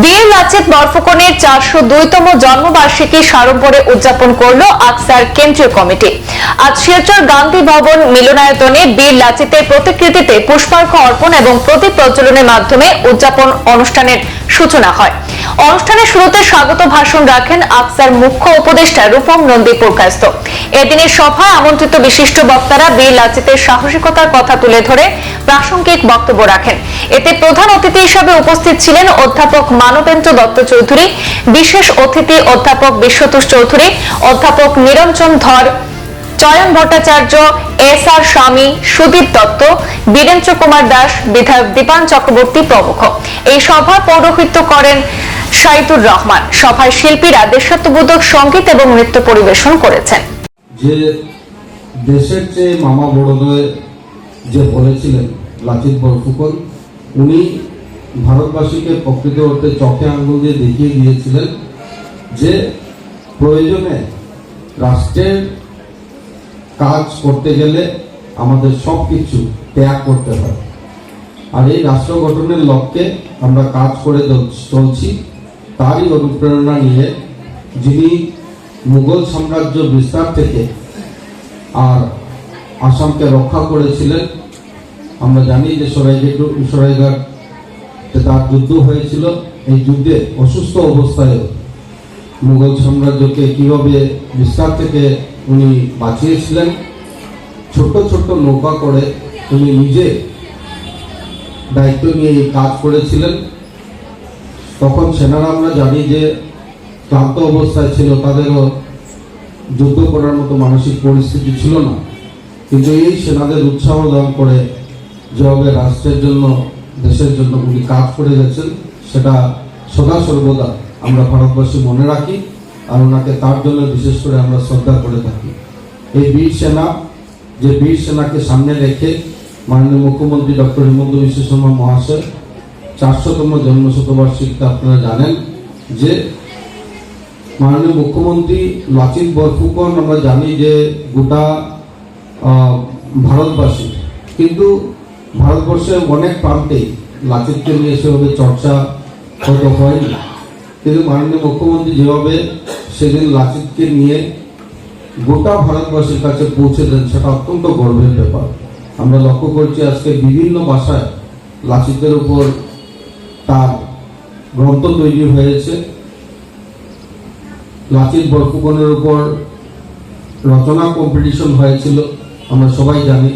বীর লাচিত বরফুকনের চারশো দুইতম জন্মবার্ষিকী সাড়ম্বরে উদযাপন করল আকসার কেন্দ্রীয় কমিটি। আজ শিলচর গান্ধী ভবন মিলনায়তনে বীর লাচিতের প্রতিকৃতিতে পুষ্পার্ঘ অর্পণ এবং প্রদীপ প্রজ্বলনের মাধ্যমে উদযাপন অনুষ্ঠানের সূচনা হয়। অনুষ্ঠানের শুরুতে স্বাগত ভাষণ রাখেন আকসার মুখ্য উপদেষ্টা রূপম নন্দী পুরকাস্ত এদিনের সভায় আমন্ত্রিত বিশিষ্ট বক্তারা বীর লাচিতের সাহসিকতার কথা তুলে ধরে প্রাসঙ্গিক বক্তব্য রাখেন। এতে প্রধান অতিথি হিসেবে উপস্থিত ছিলেন অধ্যাপক মানবেন্দ্র দত্ত চৌধুরী, বিশেষ অতিথি অধ্যাপক বিশ্বতোষ চৌধুরী, অধ্যাপক নিরঞ্জন ধর, চয়ন ভট্টাচার্য, এস আর স্বামী, সুদীপ দত্ত, বীরেন্দ্র কুমার দাস, বিধায়ক দীপান চক্রবর্তী প্রমুখ। এই সভা পৌরোহিত্য করেন শাহিদুর রহমান। সভায় শিল্পীরা দেশাত্মবোধক সংগীত এবং নৃত্য পরিবেশন করেছেন। যে দেশের চেয়ে মামা বড়োদয় যে বলেছিলেন লাচিত বরফুকন, উনি ভারতবাসীকে প্রকৃত অর্থে চোখে আঙ্গুল দিয়ে দেখিয়ে দিয়েছিলেন যে প্রয়োজনে রাষ্ট্রের কাজ করতে গেলে আমাদের সব কিছু ত্যাগ করতে হয়। আর এই রাষ্ট্র গঠনের লক্ষ্যে আমরা কাজ করে চল- চলছি। তারই অনুপ্রেরণা নিয়ে যিনি মুঘল সাম্রাজ্য বিস্তার থেকে আর আসামকে রক্ষা করেছিলেন, আমরা জানি যে সরাইঘাট সরাইঘাট তার যুদ্ধ হয়েছিল। এই যুদ্ধে অসুস্থ অবস্থায় মুঘল সাম্রাজ্যকে কীভাবে বিস্তার থেকে উনি বাঁচিয়েছিলেন ছোট ছোট নৌকা করে উনি নিজে দায়িত্ব নিয়ে কাজ করেছিলেন। তখন সেনারা আমরা জানি যে ক্লান্ত অবস্থায় ছিল, তাদেরও যুদ্ধ করার মতো মানসিক পরিস্থিতি ছিল না। কিন্তু এই সেনাদের উৎসাহ দান করে যেভাবে রাষ্ট্রের জন্য, দেশের জন্য উনি কাজ করে গেছেন, সেটা সদা সর্বদা আমরা ভারতবাসী মনে রাখি আর ওনাকে তার জন্য বিশেষ করে আমরা শ্রদ্ধা করে থাকি। এই বীর সেনা, যে বীর সেনাকে সামনে রেখে মাননীয় মুখ্যমন্ত্রী ডক্টর হিমন্ত বিশ্ব শর্মা মহাশয় চারশোতম জন্ম শতবার্ষিকীতে আপনারা জানেন যে মাননীয় মুখ্যমন্ত্রী লাচিত বরফুকন, আমরা জানি যে গোটা ভারতবাসী কিন্তু ভারতবর্ষের অনেক প্রান্তেই লাচিতকে নিয়ে সেভাবে চর্চা হয়তো হয়নি। কিন্তু মাননীয় মুখ্যমন্ত্রী যেভাবে সেদিন লাচিতকে নিয়ে গোটা ভারতবাসীর কাছে পৌঁছে দেন, সেটা অত্যন্ত গর্বের ব্যাপার। আমরা লক্ষ্য করছি আজকে বিভিন্ন ভাষায় লাচিতের উপর তার গ্রন্থ তৈরি হয়েছে। লাচিত বরফুকনের উপর রচনা কম্পিটিশন হয়েছিল, আমরা সবাই জানি।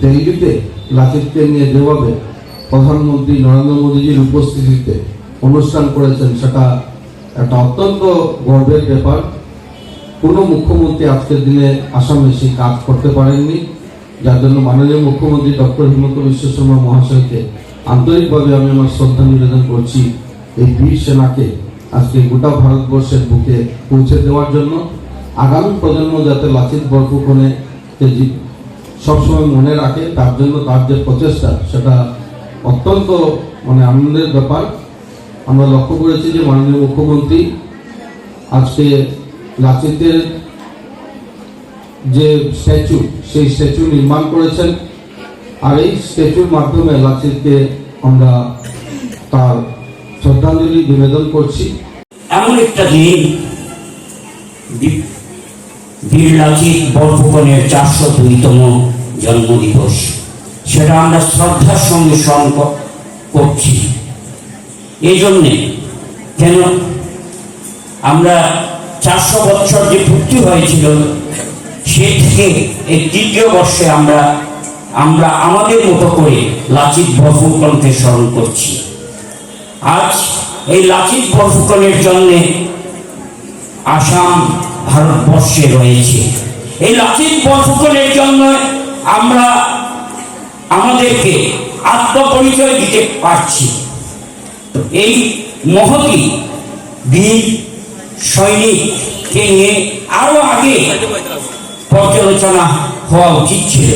দিল্লিতে লাচিতকে নিয়ে যেভাবে প্রধানমন্ত্রী নরেন্দ্র মোদীজির উপস্থিতিতে অনুষ্ঠান করেছেন, সেটা একটা অত্যন্ত গর্বের ব্যাপার। কোনো মুখ্যমন্ত্রী আজকের দিনে আসামে সেই কাজ করতে পারেননি। যার জন্য মাননীয় মুখ্যমন্ত্রী ডক্টর হিমন্ত বিশ্ব শর্মা মহাশয়কে আন্তরিকভাবে আমি আমার শ্রদ্ধা নিবেদন করছি এই বীর সেনাকে আজকে গোটা ভারতবর্ষের বুকে পৌঁছে দেওয়ার জন্য। আগামী প্রজন্ম যাতে লাচিত বরফুকনে সবসময় মনে রাখে, তার জন্য তার যে প্রচেষ্টা, সেটা অত্যন্ত মানে আনন্দের ব্যাপার। আমরা লক্ষ্য করেছি যে মাননীয় মুখ্যমন্ত্রী আজকে লাচিতের যে স্ট্যাচু, সেই স্ট্যাচু নির্মাণ করেছেন। আর এই স্ট্যাচুর মাধ্যমে লাচিতকে আমরা তার শ্রদ্ধাঞ্জলি নিবেদন করছি। এমন একটা দিন বীর লাচিত বরফুকনের চারশো দুইতম জন্মদিবস। সেটা আমরা শ্রদ্ধার সঙ্গে স্মরণ করছি। এই জন্যে কেন আমরা চারশো বছর যে ভর্তি হয়েছিল, সে থেকে এই তৃতীয় বর্ষে আমরা আমরা আমাদের মতো করে লাচিত বরফুকনকে স্মরণ করছি। আজ এই লাচিত বরফুকনের জন্যে আসাম ভারতবর্ষে রয়েছে। এই লাচিত বরফুকনের জন্য আমরা আমাদেরকে আত্মপরিচয় দিতে পারছি। এই মহতি বীর সৈনিককে নিয়ে আরও আগে পর্যালোচনা হওয়া উচিত ছিল।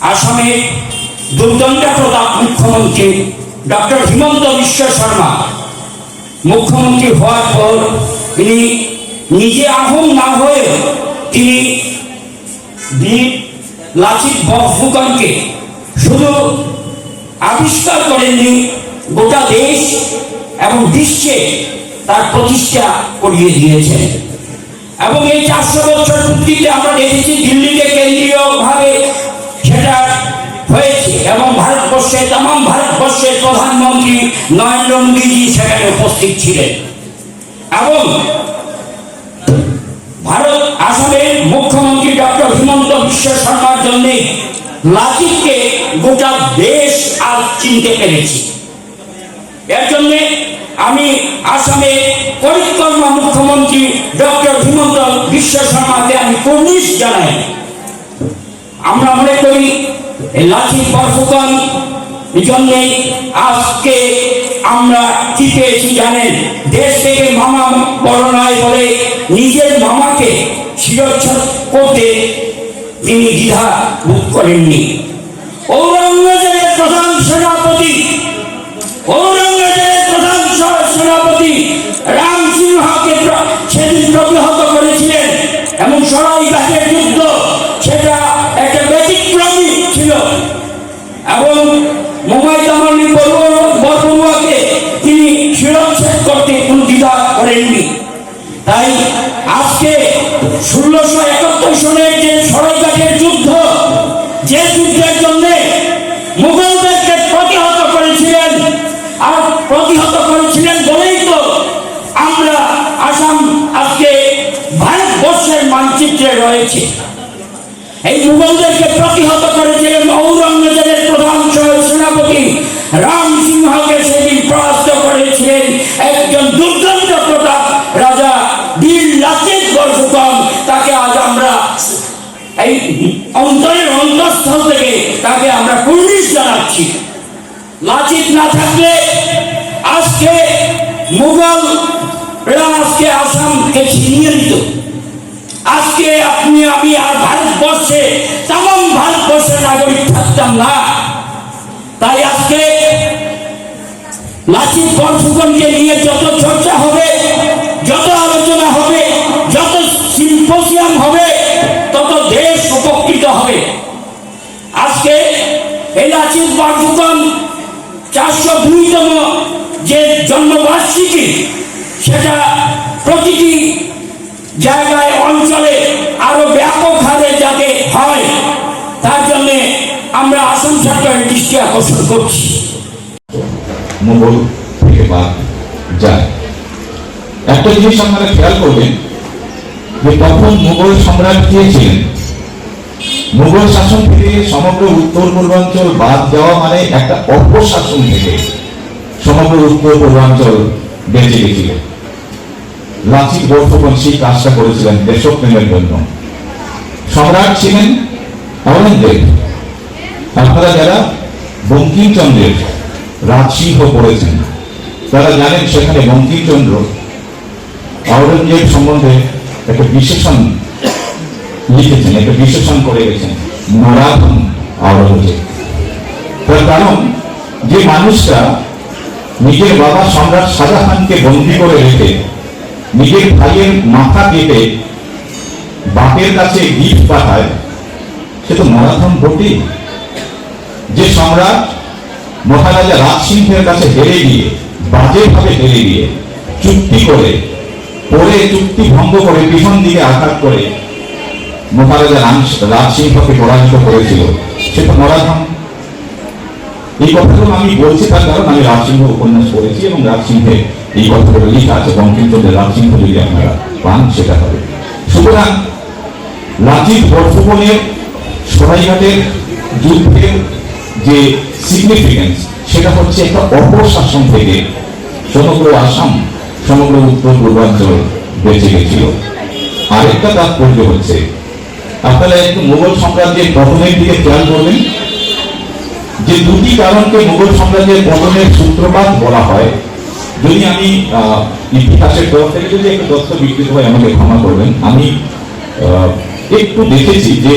আসামের প্রতাপ মুখ্যমন্ত্রী ডক্টর হিমন্ত বিশ্ব শর্মা। মুখ্যমন্ত্রী হওয়ার পর তিনি নিজে আহম না হয়ে তিনি লাচিত শুধু আবিষ্কার করেননি, গোটা দেশ এবং বিশ্বে তার প্রতিষ্ঠা করিয়ে দিয়েছেন। এবং এই চারশো বছর পূর্তিতে আমরা দেখেছি প্রধানমন্ত্রী সেখানে উপস্থিত ছিলেন। এবং ভারত আসামের মুখ্যমন্ত্রী ডক্টর হিমন্ত বিশ্ব শর্মার জন্য লাচিতকে গোটা দেশ আজ চিনতে পেরেছি। এর জন্য আমি আসামে পরিক্রমা মুখ্যমন্ত্রী ডক্টর হিমন্ত বিশ্ব শর্মাকে আমি কর্নিশ জানাই। আমরা মনে করি লাচিত বরফুকন জন্যেই আজকে আমরা কি পেয়েছি জানেন? দেশ থেকে মামা বড় নয় বলে নিজের মামাকে শিরোচ্ছেদ করতে তিনি দ্বিধা বোধ করেননি। ঔরঙ্গজেবের প্রধান সেনাপতি, ঔরঙ্গজেবের প্রধান সেনাপতি রাম সিংহকে সেদিন প্রতিহত করেছিলেন। এবং সরাই সরাইঘাটের যুদ্ধ, সেটা একটা ব্যতিক্রমী ছিল। এবং আজকে ষোলোশো একাত্তর সনের যে সরাইঘাটের যুদ্ধ, যে যুদ্ধের জন্য মুঘলদেরকে প্রতিহত করেছিলেন, আর প্রতিহত করেছিলেন বলেই তো আমরা আসাম আজকে ভারতবর্ষের মানচিত্রে রয়েছে। এই মুঘলদেরকে প্রতিহত করেছিলেন ঔরঙ্গজেবের প্রধান সেনাপতি রাম সিংহকে লাচিত তাকে আজ আমরা এই অন্তরের অন্তঃস্থল থেকে তাকে আমরা কুর্নিশ জানাচ্ছি। লাচিত না থাকলে আজকে মুঘল আজকে আসামকে ছিনিয়ে নিত। আজকে আপনি, আমি আর ভারতবর্ষে তাম ভারতবর্ষের নাগরিক থাকতাম না। তাই আজকে লাচিত বরফুকনকে নিয়ে যত চর্চা হবে এই বরফুকন চারশো দুইতম যে জন্মবার্ষিকী, সেটা প্রতিটি জায়গায়, অঞ্চলে আরও ব্যাপক হারে যাতে হয়, তার জন্য আমরা আসাম সরকারের দৃষ্টি আকর্ষণ করছি। মুঘল থেকে বাদ যায়। একটা জিনিস আপনারা খেয়াল করবেন, যে তখন মুঘল সম্রাট কে ছিলেন? মুঘল শাসন থেকে সমগ্র উত্তর পূর্বাঞ্চল বাদ দেওয়া মানে একটা অপশাসন থেকে সমগ্র উত্তর পূর্বাঞ্চল বেঁচে গেছিল। লাচিত বরফুকন সেই কাজটা করেছিলেন দেশপ্রেমের জন্য। সম্রাট ছিলেন অরঙ্গজেব আপনারা যারা বঙ্কিমচন্দ্রের রাজসিংহ পড়েছেন, তারা জানেন সেখানে বঙ্কিমচন্দ্র আওরঙ্গজেব সম্বন্ধে একটা বিশেষণ লিখেছেন একটা বিশেষণ করে গেছেন। নরাধম আওরঙ্গজেব তার কারণ, যে মানুষটা নিজের বাবা সম্রাট শাহজাহানকে বন্দী করে রেখে নিজের ভাইয়ের মাথা কেটে বাপের কাছে গিফট পাঠায়, সে তো মারাথন বটেই যে সম্রাট মহারাজা রাজ সিংহের কাছে হেরে গিয়ে, বাজেভাবে হেরে গিয়ে চুক্তি করে, পরে চুক্তি ভঙ্গ করে পিছন দিকে আঘাত করে মহারাজা রাম- রাজসিংহকে পরাজিত করেছিল। সে তো নরাধাম এই কথাগুলো আমি বলছি তার কারণ আমি রাজসিংহ উপন্যাস পড়েছি এবং রাজসিংহে এই কথাগুলো লেখা আছে। বঙ্কিমচন্দ্রের রাজসিংহ যদি আপনারা পান, সেটা হবে। সুতরাং লাচিত বরফুকনের সরাইঘাটের যুদ্ধের যে সিগনিফিকেন্স সেটা হচ্ছে একটা অপশাসন থেকে সমগ্র আসাম, সমগ্র উত্তর পূর্বাঞ্চল বেঁচে গেছিল। আরেকটা তাৎপর্য হচ্ছে আপনারা একটু মুঘল সাম্রাজ্যের পতনের দিকে খেয়াল করবেন। যে দুটি কারণকে মুঘল সাম্রাজ্যের পতনের সূত্রপাত বলা হয়। যদি আমি ইতিহাসের তরফ থেকে যদি একটু তথ্য বিকৃত হয়, আমাকে ক্ষমা করবেন। আমি একটু দেখেছি যে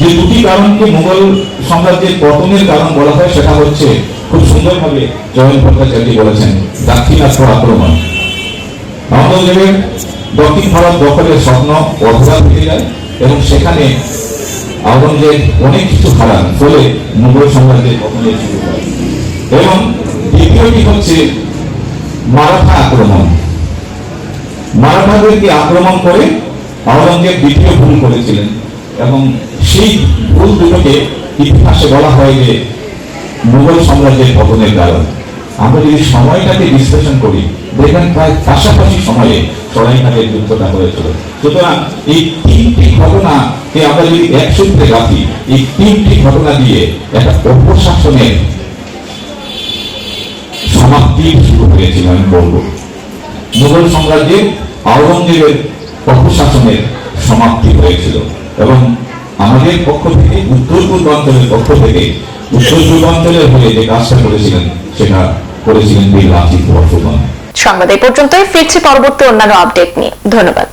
যে দুটি কারণকে মুঘল সাম্রাজ্যের পতনের কারণ বলা হয়, সেটা হচ্ছে খুব সুন্দরভাবে জয়ন ভট্টাচার্য বলেছেন, দাক্ষিণাত্য আক্রমণ। আওরঙ্গজেবের দক্ষিণ ভারত দখলের স্বপ্ন অধরা থেকে যায়। এবং সেখানে আওরঙ্গজেব অনেক কিছু হারান ফলে মুঘল সাম্রাজ্যের পতনের শুরু হয় এবং দ্বিতীয়টি হচ্ছে মারাঠা আক্রমণ। মারাঠাদেরকে আক্রমণ করে আওরঙ্গজেব দ্বিতীয় ভুল করেছিলেন এবং সেই ভুল দুটোকে ইতিহাসে বলা হয় যে মুঘল সাম্রাজ্যের পতনের কারণ। আমরা যদি সময়টাকে বিশ্লেষণ করি, দেখবেন প্রায় পাশাপাশি সময়ে সরাইঘাটের যুদ্ধটা হয়েছিল সুতরাং এই তিনটি আমরা যদি এক সূত্রে রাখি এই তিনটি ঘটনা দিয়ে একটা অপশাসনের সমাপ্তি শুরু হয়েছিল আমি বলব। মুঘল সাম্রাজ্যে আওরঙ্গজেবের সমাপ্তি হয়েছিল এবং আমাদের পক্ষ থেকে, উত্তর পূর্বাঞ্চলের পক্ষ থেকে, উত্তর পূর্বাঞ্চলের হয়ে যে কাজটা করেছিলেন, সেটা করেছিলেন বীর লাচিত সংবাদ এই পর্যন্তই, ফিরছি পরবর্তী অন্যান্য আপডেট নিয়ে। ধন্যবাদ।